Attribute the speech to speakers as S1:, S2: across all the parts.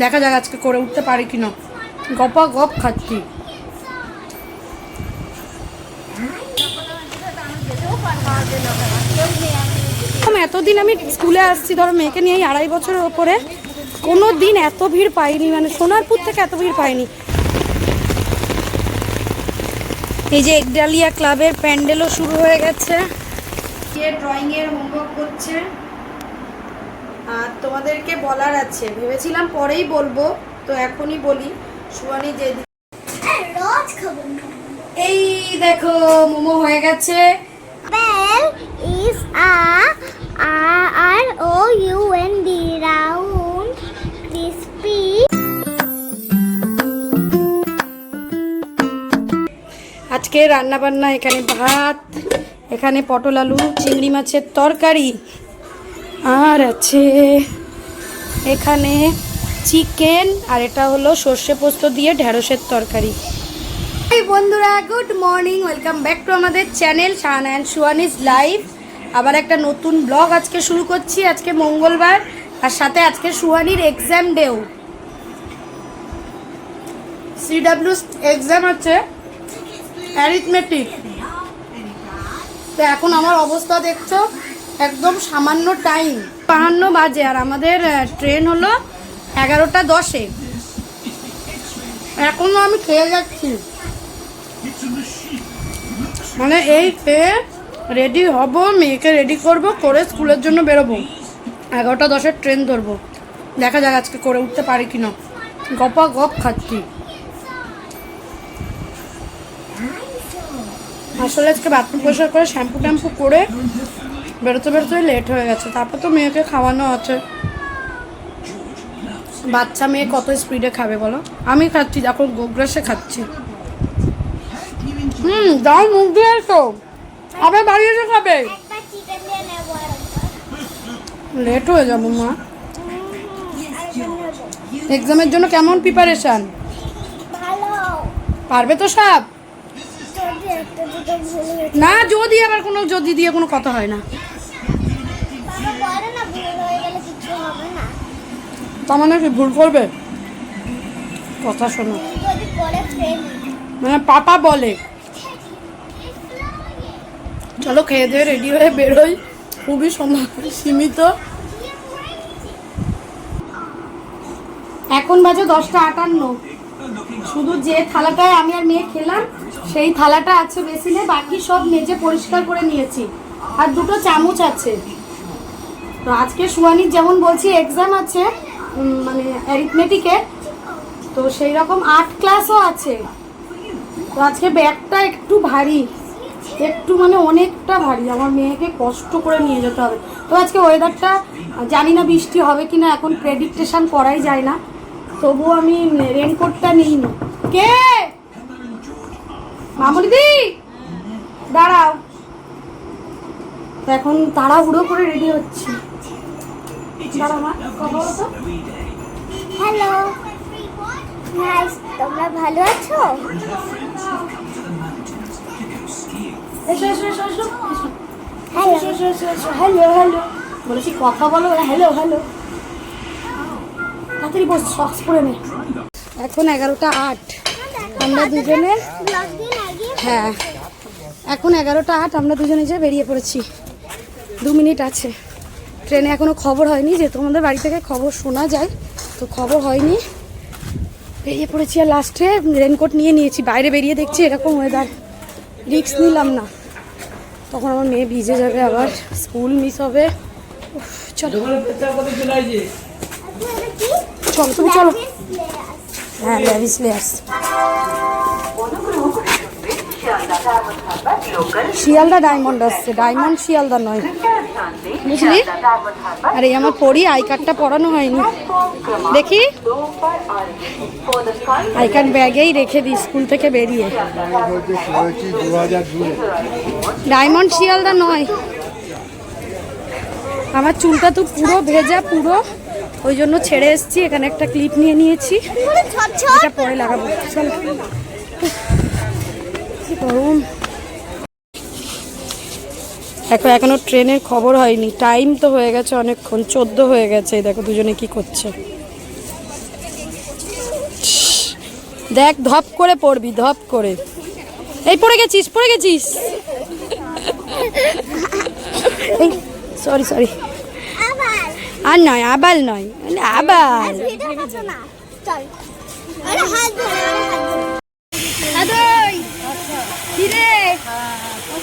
S1: দেখা যাক আজকে করে উঠতে পারি কিনা। গপা, গপ খাচ্ছি। এতদিন আমি স্কুলে আসছি, ধরো মেয়েকে নিয়ে আড়াই বছরের ওপরে। কোনো দিন এত ভিড় পাইনি মানে সোনারপুর থেকে এত ভিড় পাইনি। এই যে একডালিয়া ক্লাবের প্যান্ডেলও শুরু হয়ে গেছে। কে ড্রয়িংয়ের হোমওয়ার্ক করছে। আর তোমাদেরকে বলার আছে। ভেবেছিলাম পরেই বলব তো এখনই বলি। সুয়ানি যে
S2: রোজ খাব
S1: এই দেখো মোমো হয়ে গেছে।
S2: Bell is a R O U N D round crispy.
S1: আজকে রান্না বান্না এখানে ভাত। এখানে পটল আলু, চিংড়ি মাছের তরকারি আর আছে এখানে চিকেন আর এটা হলো সর্ষে পোস্ত দিয়ে ঢ্যাঁড়সের তরকারি। বন্ধুরা good morning welcome back to আমাদের চ্যানেল শাহানা অ্যান্ড সুয়ানিজ লাইভ আবার একটা নতুন ব্লগ আজকে শুরু করছি, আজকে মঙ্গলবার আর সাথে আজকে সুহানির এক্সাম ডেও সিডাব্লিউ এক্সাম আছে অ্যারিথমেটিক তো এখন আমার অবস্থা দেখছ, একদম সামান্য টাইম বাহান্ন বাজে আর আমাদের ট্রেন হলো এগারোটা দশে। এখনও আমি খেয়ে যাচ্ছি। মানে এই খেয়ে রেডি হব, মেয়েকে রেডি করব, করে স্কুলের জন্য বেরোবো। এগারোটা দশের ট্রেন ধরবো। দেখা যাক আজকে করে উঠতে পারি কিনা। গপা গপ খাচ্ছি। আসলে আজকে বাথরুম পরিষ্কার করে শ্যাম্পু ট্যাম্পু করে বেরোতে বেরোতে লেট হয়ে গেছে। তারপর তো মেয়েকে খাওয়ানো আছে। বাচ্চা মেয়ে কত স্পিডে খাবে বলো? আমি খাচ্ছি এখন গোগ্রাসে খাচ্ছি। হুম দাও মুখ দিয়ে এসো। আবার বাড়ি এসে খাবে। লেট হয়ে যাব মা। এক্সামের জন্য কেমন প্রিপারেশন পারবে তো সব
S2: যদি একটা দুটো ভুল হয়েছে
S1: না, যদি আবার কোনো, যদি দিয়ে কোনো কথা হয় না। তার মানে ভুল করবে? কথা শোনো। মানে পাপা বলে। চলো খেয়ে দিয়ে রেডি হয়ে বেরোই। খুবই সময় সীমিত। এখন বাজে দশটা আটান্ন। শুধু যে থালাটায় আমি আর মেয়ে খেলাম, সেই থালাটা আছে বেসিনে, বাকি সব মেজে পরিষ্কার করে নিয়েছি। আর দুটো চামচ আছে। তো আজকে সুয়ানির যেমন বলছি এক্সাম আছে মানে অ্যারিথমেটিকের তো সেই রকম আর্ট ক্লাসও আছে। তো আজকে ব্যাগটা একটু ভারী। একটু মানে অনেকটা ভারী। আমার মেয়েকে কষ্ট করে নিয়ে যেতে হবে। তো আজকে ওয়েদারটা জানি না বৃষ্টি হবে কি না এখন প্রেডিকটেশন করাই যায় না। তবুও আমি রেনকোটটা নিইনি। কে? মামুনি দি দাঁড়াও। তো এখন তাড়াহুড়ো করে রেডি হচ্ছে।
S2: হ্যালো তোমরা ভালো আছো? হ্যালো
S1: হ্যালো হ্যালো বলেছি কথা বলো হ্যালো হ্যালো তাড়াতাড়ি বস সক্স পরে নে। এখন এগারোটা আট। আমরা দুজনে হ্যাঁ। এখন এগারোটা আট, আমরা দুজনে যে বেরিয়ে পড়েছি। দু মিনিট আছে। ট্রেনে এখনও খবর হয়নি যে তোমাদের বাড়ি থেকে খবর শোনা যায়, তো খবর হয়নি। বেরিয়ে পড়েছি আর লাস্টে রেনকোট নিয়ে নিয়েছি। বাইরে বেরিয়ে দেখছি এরকম ওয়েদার রিক্স নিলাম না। তখন আমার মেয়ে ভিজে যাবে আবার। স্কুল মিস হবে। চলো। চলো, তুমি চলো। হ্যাঁ ল্যাভিস লেয়ার্স শিয়ালদা ডায়মন্ড আসছে। ডায়মন্ড শিয়ালদা নয়। বুঝলি? আরে আমার পড়ি আই কার্ডটা পড়ানো হয়নি। দেখি। আই কার্ড ব্যাগেই রেখে দিই, স্কুল থেকে বেরিয়ে। ডায়মন্ড শিয়ালদা নয়। আমার চুলটা তো পুরো ভেজা, পুরো। ওই জন্য ছেড়ে এসেছি, এখানে একটা ক্লিপ নিয়ে নিয়েছি। এটা পরে লাগাবো। গরম। দেখো, এখনও ট্রেনের খবর হয়নি। টাইম তো হয়ে গেছে অনেকক্ষণ, চোদ্দ হয়ে গেছে। দেখো, দুজনে কি করছে। দেখ, ধপ করে পড়বি, ধপ করে। এই, পড়ে গেছিস পড়ে গেছিস। সরি সরি আর নয় আবার নয় মানে আবার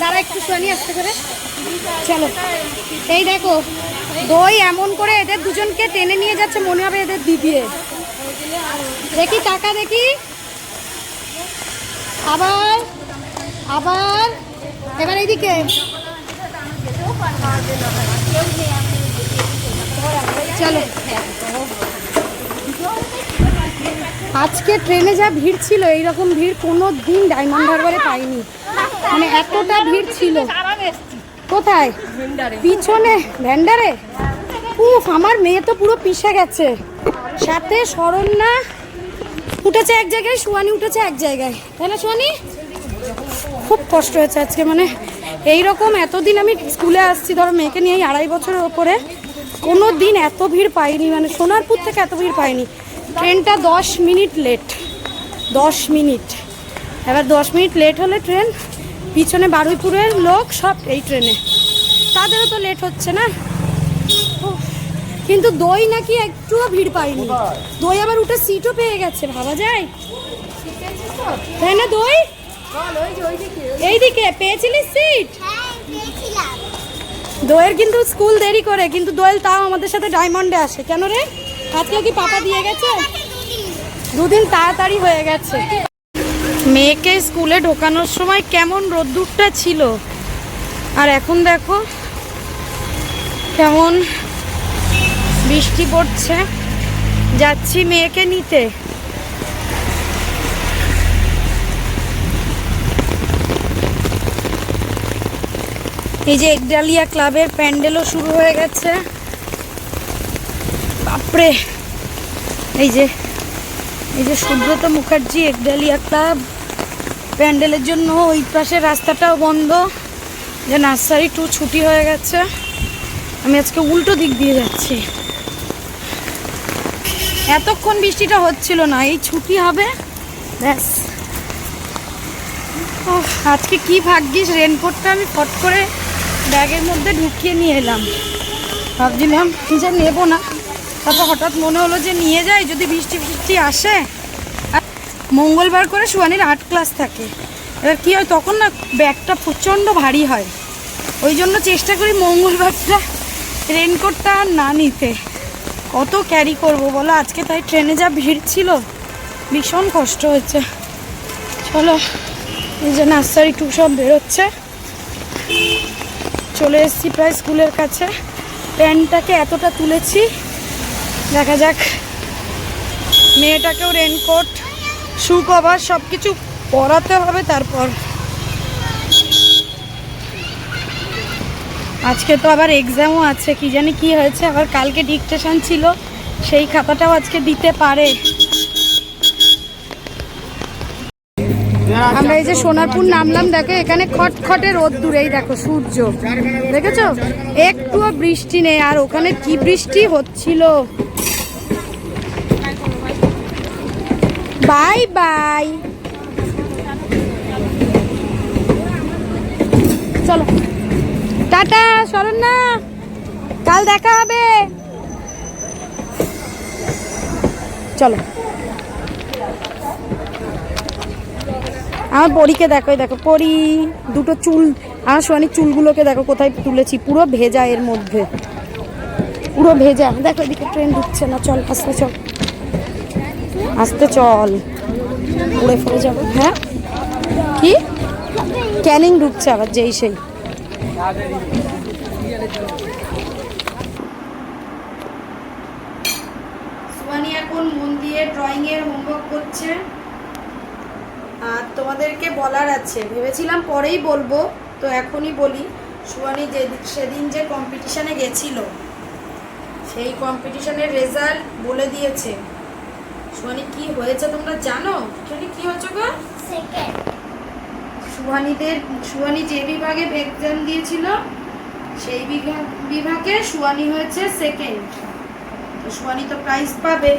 S1: দাঁড়া একটু শুনি আসতে করে চলো। এই দেখো, দই এমন করে এদের দুজনকে টেনে নিয়ে যাচ্ছে, মনে হবে এদের দিদিয়ে। দেখি টাকা, দেখি। আবার আবার এবার এইদিকে। আজকে ট্রেনে যা ভিড় ছিল, এইরকম ভিড় কোনো দিন ডায়মন্ড হারবারে পাইনি। মানে এতটা ভিড় ছিল। কোথায়? পিছনে। ভ্যান্ডারে উফ, আমার মেয়ে তো পুরো পিষে গেছে। সাথে শরণ্যা উঠেছে এক জায়গায় সুয়ানি উঠেছে এক জায়গায়। তাই না সুয়ানি খুব কষ্ট হয়েছে আজকে মানে এই রকম এতদিন আমি স্কুলে আসছি, ধরো মেয়েকে নিয়ে আড়াই বছরের ওপরে। কোনো দিন এত ভিড় পাইনি মানে সোনারপুর থেকে এত ভিড় পাইনি। ট্রেনটা দশ মিনিট লেট দশ মিনিট। এবার দশ মিনিট লেট হলে ট্রেন পিছনে বারুইপুরের লোক সব এই ট্রেনে। তাদেরও তো লেট হচ্ছে না। কিন্তু দই নাকি একটুও ভিড় পাইনি। দই আবার উঠে সিটও পেয়ে গেছে ভাবা যায়? তাই না দই? এইদিকে পেয়েছিলিস সিট
S2: হ্যাঁ।
S1: দোয়েল কিন্তু স্কুল দেরি করে, কিন্তু দোয়েল তাও আমাদের সাথে ডায়মন্ডে আসে। কেন রে? আজকে কি পাপা দিয়ে গেছে? দুদিন তাড়াতাড়ি হয়ে গেছে। মেয়েকে স্কুলে ঢোকানোর সময় কেমন রোদ্দুরটা ছিল? আর এখন দেখো, কেমন বৃষ্টি পড়ছে। যাচ্ছি মেয়েকে নিতে। এই যে একডালিয়া ক্লাবের প্যান্ডেলও শুরু হয়ে গেছে। বাপরে! এই যে এই যে সুব্রত মুখার্জি একডালিয়া ক্লাব। প্যান্ডেলের জন্য ওই পাশের রাস্তাটাও বন্ধ। যে নার্সারি টু ছুটি হয়ে গেছে। আমি আজকে উল্টো দিক দিয়ে যাচ্ছি। এতক্ষণ বৃষ্টিটা হচ্ছিল না, এই ছুটি হবে? ব্যাস। আজকে কি ভাগ্যিস রেনকোটটা আমি ফট করে ব্যাগের মধ্যে ঢুকিয়ে নিয়ে এলাম। ভাবছিলাম যে নেব না। তারপর হঠাৎ মনে হলো যে নিয়ে যাই, যদি বৃষ্টি বৃষ্টি আসে। মঙ্গলবার করে সুয়ানির আর্ট ক্লাস থাকে। এবার কী হয়, তখন না ব্যাগটা প্রচণ্ড ভারী হয়। ওই জন্য চেষ্টা করি মঙ্গলবারটা রেনকোটটা আর না নিতে। কত ক্যারি করব বলো? আজকে তাই ট্রেনে যা ভিড় ছিল, ভীষণ কষ্ট হচ্ছে চলো, এই যে নার্সারি টু সব বেরোচ্ছে। চলে এসেছি প্রায় স্কুলের কাছে। প্যান্টটাকে এতটা তুলেছি। দেখা যাক, মেয়েটাকেও রেনকোট শু কভার সব কিছু পরাতে হবে তারপর। আজকে তো আবার এক্সামও আছে, কি জানি কি হয়েছে, আবার কালকে ডিকটেশন ছিল, সেই খাতাটাও আজকে দিতে পারে। আমরা এই যে সোনারপুর নামলাম, দেখো এখানে খটখটে রোদ দূরেই দেখো সূর্য। দেখেছ? একটুও বৃষ্টি নেই, আর ওখানে কি বৃষ্টি হচ্ছিল? Bye bye. চলো। টাটা, শরণ্যা। কাল দেখা হবে। চলো। আমার পরীকে দেখো দেখো, পরি, দুটো চুল, আমার সোয়ানির চুলগুলোকে দেখো কোথায় তুলেছি, পুরো ভেজা এর মধ্যে। পুরো ভেজা। দেখো এদিকে ট্রেন ঢুকছে না, চল, আস্তে চল। আস্তে চল। উড়ে ফেলে যাব। হ্যাঁ? কি? ক্যানিং ঢুকছে আবার, যেই সেই। সোয়ানি মন দিয়ে হোমওয়ার্ক করছে। তোমাদেরকে বলার আছে। ভেবেছিলাম পরেই বলব তো এখনই বলি সুয়ানি যে সেদিন যে কম্পিটিশানে গেছিল সেই কম্পিটিশনের রেজাল্ট বলে দিয়েছে। সুয়ানি কি হয়েছে তোমরা জানো? সুয়ানি কি হয়েছে গো?
S2: সেকেন্ড
S1: সুহানিদের সুহানি যে বিভাগে এক্সাম দিয়েছিল সেই বিভাগ বিভাগে সুয়ানি হয়েছে সেকেন্ড তো সুয়ানি তো প্রাইজ পাবে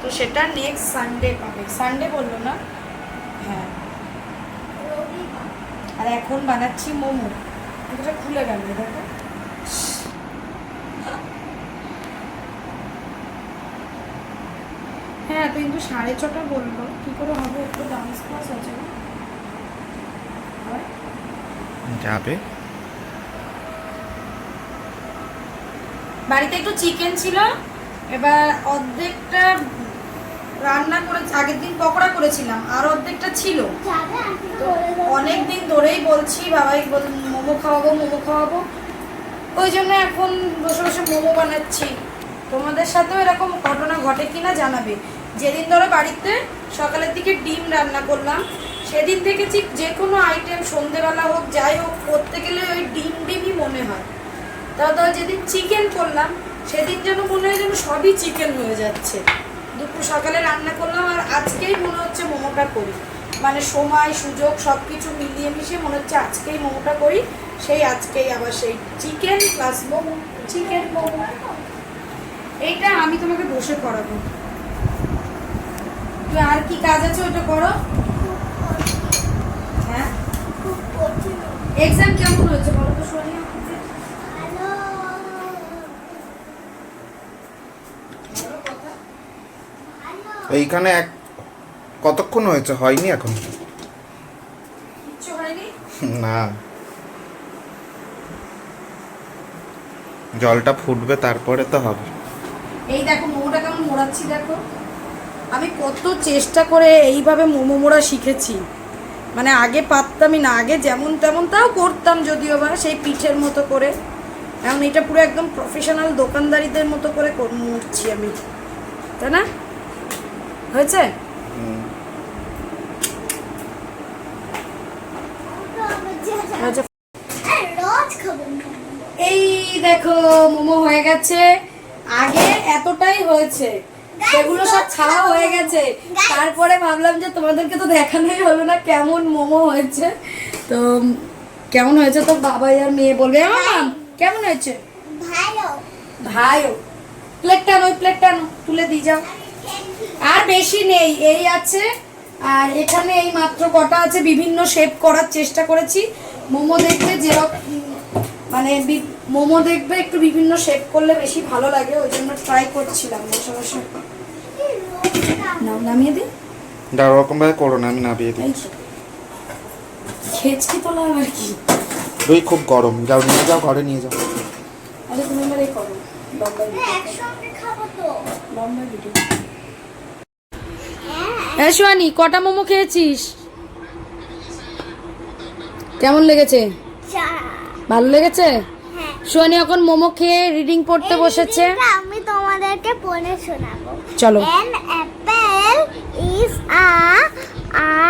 S1: তো সেটা নেক্সট সানডে পাবে। সানডে বলল না হ্যাঁ আর এখন বানাচ্ছি মোমো। এটা খুলে গেল দেখো। হ্যাঁ তো কিন্তু সাড়ে ছটা বলল। কি করে হবে? একটু ডান্স ক্লাস আছে
S3: যাবে।
S1: বাড়িতে একটু চিকেন ছিল। এবার অর্ধেকটা রান্না করে আগের দিন পকোড়া করেছিলাম, আর অর্ধেকটা ছিল। তো অনেক দিন ধরেই বলছি বাবাই মোমো খাওয়াবো মোমো খাওয়াবো। ওই জন্য এখন বসে বসে মোমো বানাচ্ছি। তোমাদের সাথেও এরকম ঘটনা ঘটে কিনা জানাবে। যেদিন ধরো বাড়িতে সকালের দিকে ডিম রান্না করলাম, সেদিন থেকে ঠিক যে কোনো আইটেম সন্ধেবেলা হোক, যাই হোক, করতে গেলে ওই ডিম ডিমই মনে হয়। তাও ধর যেদিন চিকেন করলাম, সেদিন যেন মনে হয় যেন সবই চিকেন হয়ে যাচ্ছে। সকালে রান্না করলাম আর আজকেই মনে হচ্ছে মোমোটা করি। মানে সময়, সুযোগ সব কিছু মিলিয়ে মিশিয়ে মনে হচ্ছে আজকেই মোমোটা করি। সেই আজকেই আবার সেই chicken plus momo. Chicken momo. এইটা আমি তোমাকে বসে করাবো। তুমি আর কি কাজ আছে ওটা করো? হ্যাঁ? এক্সাম কেমন হয়েছে বলো তো শুনি
S3: এইখানে এক কতক্ষণ হয়েছে? হয়নি এখন? না। জলটা ফুটবে তারপরে তো হবে।
S1: এই দেখো মোমোটা কেমন মোড়াচ্ছি দেখো। আমি কত চেষ্টা করে এইভাবে মোমো মোড়া শিখেছি। মানে আগে পারতামই না আগে যেমন তেমন তাও করতাম যদিও বা সেই পিঠের মতো করে। এখন এটা পুরো একদম প্রফেশনাল দোকানদারিদের মতো করে মুড়ছি আমি। তাই না? হয়েছে? এই দেখো মোমো হয়ে গেছে। আগে এতটাই হয়েছে। সেগুলো সব খাওয়া হয়ে গেছে। তারপরে ভাবলাম যে তোমাদেরকে তো দেখানোই হলো না কেমন মোমো হয়েছে। তো কেমন হয়েছে তো বাবাই আর মেয়ে বলবে। আমার কেমন হয়েছে?
S2: ভালো।
S1: ভাইও প্লেটটা আনো ওই প্লেটটা আনো তুলে দিয়ে যাও। আর বেশি নেই এই আছে। আর এখানে এই মাত্র কটা আছে বিভিন্ন শেপ করার চেষ্টা করেছি। মোমো দেখবে যেরকম মানে মোমো দেখবে একটু বিভিন্ন শেপ করলে বেশি ভালো লাগে ওই জন্য ট্রাই করছিলাম বসে বসে। নাও নামিয়ে দিই
S3: যা ওরকম ভাবে করো না আমি নামিয়ে দিই
S1: এই তো। খেচকি তোলা আবার কি
S3: দই খুব গরম যাও নিয়ে যাও ঘরে নিয়ে যাও।
S1: আরে তুমি এবার এই করো লম্বা ভিডিও
S2: একসঙ্গে খাব তো।
S1: লম্বা ভিডিও
S2: হ্যাঁ
S1: সোয়ানি কটা মোমো খেয়েছিস? কেমন লেগেছে? ভালো লেগেছে?
S2: হ্যাঁ।
S1: সোয়ানি এখন মোমো খেয়ে রিডিং পড়তে বসেছে।
S2: আমি তোমাদেরকে পড়ে শোনাবো।
S1: চলো।
S2: Apple is a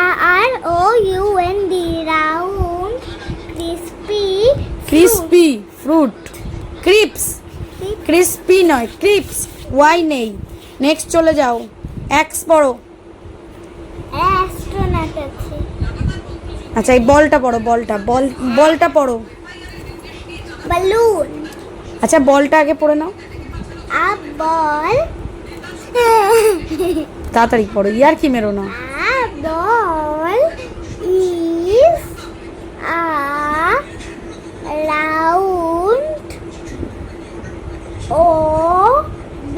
S2: R R O U N D round crispy
S1: crispy fruit crisps. Crispy নয় ক্রিপস ওয়াই নেই? নেক্সট চলে যাও। এক্স পড়ো
S2: Astronaut আছে
S1: আচ্ছা এই বলটা পড়ো বলটা। বল বলটা পড়ো।
S2: Balloon.
S1: আচ্ছা বলটা আগে পড়ে নাও।
S2: a ball
S1: তাড়াতাড়ি পড়ো ইয়ার কি মেরো না।
S2: a ball is a round O B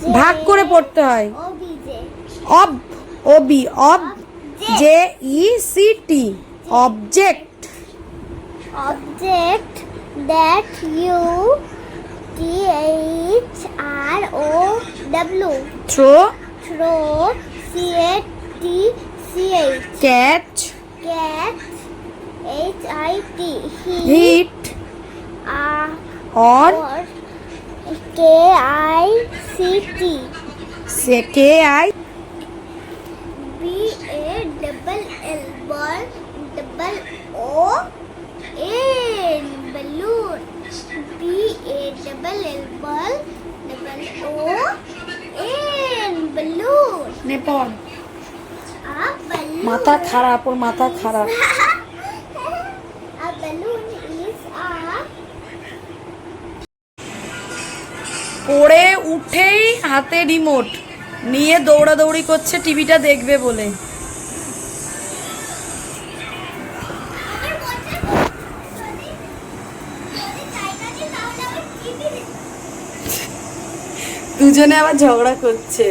S2: J
S1: ভাগ করে পড়তে হয়।
S2: O B J
S1: ob O B ob. J E C T object
S2: object that you T H R O W
S1: throw
S2: throw C A T C H
S1: catch
S2: H I T heat
S1: hit
S2: uh, or K I C T
S1: say K I
S2: L ball double O in balloon B A double L ball double O in balloon
S1: Nippon.
S2: A Nippon
S1: মাথা খারাপ ওর মাথা খারাপ পড়ে উঠেই হাতে remote নিয়ে দৌড়াদৌড়ি করছে টিভিটা দেখবে বলে দুজনে আবার ঝগড়া করছে।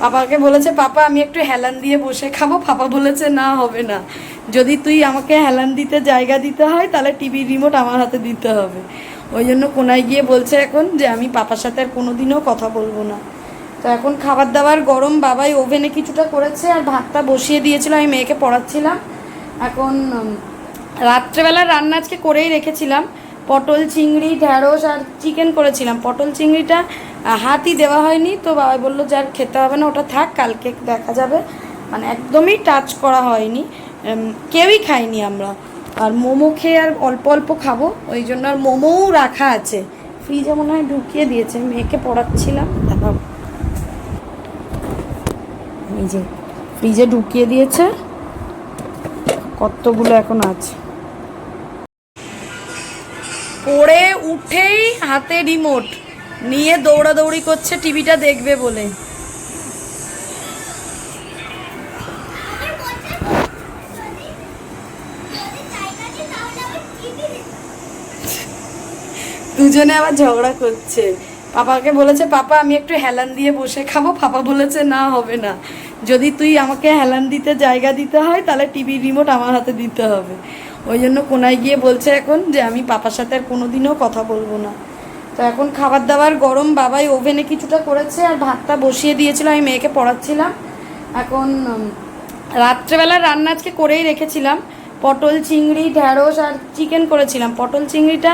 S1: পাপাকে বলেছে, পাপা, আমি একটু হেলান দিয়ে বসে খাব। পাপা বলেছে, না, হবে না। যদি তুই আমাকে হেলান দিতে, জায়গা দিতে হয়, তাহলে টিভির রিমোট আমার হাতে দিতে হবে। ওই জন্য কোনায় গিয়ে বলছে এখন যে, আমি পাপার সাথে আর কোনোদিনও কথা বলব না। তো এখন খাবার দাবার গরম, বাবাই ওভেনে কিছুটা করেছে আর ভাতটা বসিয়ে দিয়েছিল, আমি মেয়েকে পড়াচ্ছিলাম। এখন রাত্রেবেলা রান্না আজকে করেই রেখেছিলাম। পটল, চিংড়ি ঢ্যাঁড়স আর চিকেন করেছিলাম। পটল, চিংড়িটা হাতই দেওয়া হয়নি, তো বাবাই বলল যে আর খেতে হবে না, ওটা থাক, কালকে দেখা যাবে। মানে একদমই টাচ করা হয়নি। কেউই খাইনি আমরা। আর মোমো খেয়ে আর অল্প অল্প খাব, ওই জন্য আর মোমোও রাখা আছে। ফ্রিজে মনে হয় ঢুকিয়ে দিয়েছে মেয়েকে পড়াচ্ছিলাম দেখাবো এই যে, ফ্রিজে ঢুকিয়ে দিয়েছে, কতগুলো এখন আছে। হাতে রিমোট নিয়ে দৌড়াদৌড়ি করছে, টিভিটা দেখবে বলে। দুজনে আবার ঝগড়া করছে। পাপাকে বলেছে, পাপা, আমি একটু হেলান দিয়ে বসে খাব। পাপা বলেছে, না, হবে না। যদি তুই আমাকে হেলান দিতে জায়গা দিতে হয়, তাহলে টিভির রিমোট আমার হাতে দিতে হবে। ওই জন্য কোনায় গিয়ে বলছে এখন যে, আমি পাপার সাথে আর কোনোদিনও কথা বলব না। তো এখন খাবার দাবার গরম, বাবাই ওভেনে কিছুটা করেছে আর ভাতটা বসিয়ে দিয়েছিল, আমি মেয়েকে পড়াচ্ছিলাম। এখন রাত্রেবেলা রান্না আজকে করেই রেখেছিলাম। পটল চিংড়ি, ঢ্যাঁড়স আর চিকেন করেছিলাম। পটল চিংড়িটা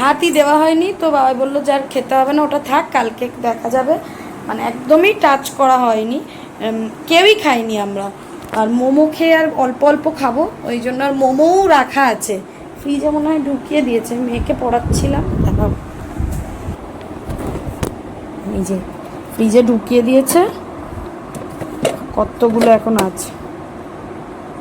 S1: হাতই দেওয়া হয়নি, তো বাবাই বলল যে আর খেতে হবে না, ওটা থাক, কালকে দেখা যাবে। মানে একদমই টাচ করা হয়নি। কেউই খাইনি আমরা। আর মোমো খেয়ে আর অল্প অল্প খাব, ওই জন্য আর মোমোও রাখা আছে। ফ্রিজে মনে হয় ঢুকিয়ে দিয়েছে, মেয়েকে পড়াচ্ছিলাম দেখাবো এই যে ফ্রিজে ঢুকিয়ে দিয়েছে। কতগুলো এখন আছে?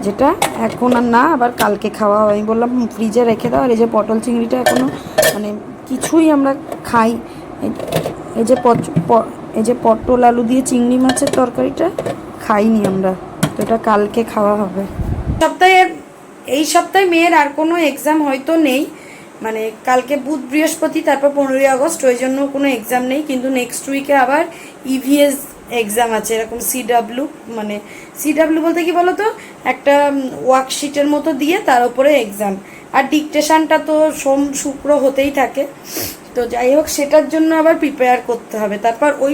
S1: যেটা এখন আর না, আবার কালকে খাওয়া হবে আমি বললাম ফ্রিজে রেখে দাও। আর এই যে পটল চিংড়িটা এখনও মানে কিছুই আমরা খাই। এই- যে এই যে পটল, আলু দিয়ে চিংড়ি মাছের তরকারিটা খাইনি আমরা। তো এটা কালকে খাওয়া হবে। সপ্তাহে, এই সপ্তাহে মেয়ের আর কোনো এক্সাম হয়তো নেই। মানে কালকে বুধ বৃহস্পতি, তারপর পনেরোই আগস্ট, ওই জন্য কোনো এক্সাম নেই। কিন্তু নেক্সট উইকে আবার ইভিএস এক্সাম আছে, এরকম সিডাব্লু মানে সিডাব্লু বলতে কি বলতো? একটা ওয়ার্কশিটের মতো দিয়ে তার উপরে এক্সাম আর ডিকটেশনটা তো সোম, শুক্র হতেই থাকে। তো যাই হোক, সেটার জন্য আবার প্রিপেয়ার করতে হবে। তারপর ওই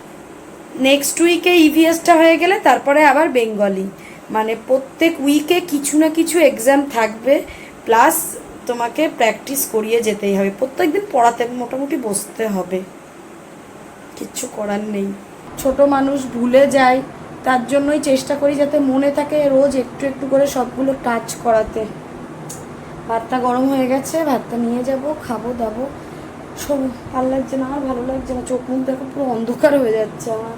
S1: নেক্সট উইকে ইভিএসটা হয়ে গেলে তারপরে আবার বেঙ্গলি মানে প্রত্যেক উইকে কিছু না কিছু এক্সাম থাকবে। প্লাস তোমাকে প্র্যাকটিস করিয়ে যেতেই হবে। প্রত্যেক দিন পড়াতে মোটামুটি বসতে হবে। কিচ্ছু করার নেই। ছোট মানুষ ভুলে যায়, তার জন্যই চেষ্টা করি যাতে মনে থাকে রোজ একটু একটু করে সবগুলো টাচ করাতে। ভাতটা গরম হয়ে গেছে, ভাতটা নিয়ে যাব, খাব, দাবো। সব ভালো লাগছে না আর ভালো লাগছে না। চোখ মুখ দেখো, পুরো অন্ধকার হয়ে যাচ্ছে আমার।